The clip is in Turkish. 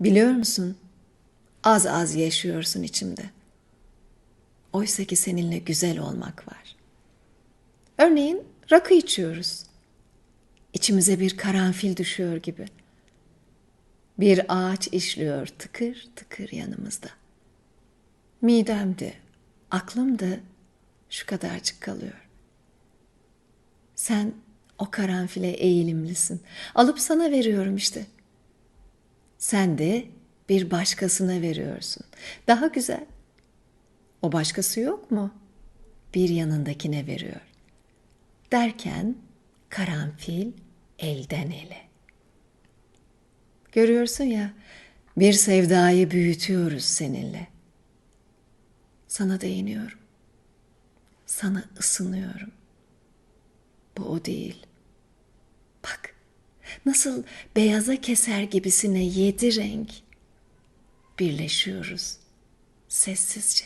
Biliyor musun? Az az yaşıyorsun içimde. Oysa ki seninle güzel olmak var. Örneğin rakı içiyoruz. İçimize bir karanfil düşüyor gibi. Bir ağaç işliyor tıkır tıkır yanımızda. Midemde, aklımda şu kadarcık kalıyor. Sen o karanfile eğilimlisin. Alıp sana veriyorum işte. Sen de bir başkasına veriyorsun. Daha güzel. O başkası yok mu? Bir yanındakine veriyor. Derken karanfil elden ele. Görüyorsun ya, bir sevdayı büyütüyoruz seninle. Sana değiniyorum. Sana ısınıyorum. Bu o değil. Nasıl beyaza keser gibisine yedi renk birleşiyoruz sessizce.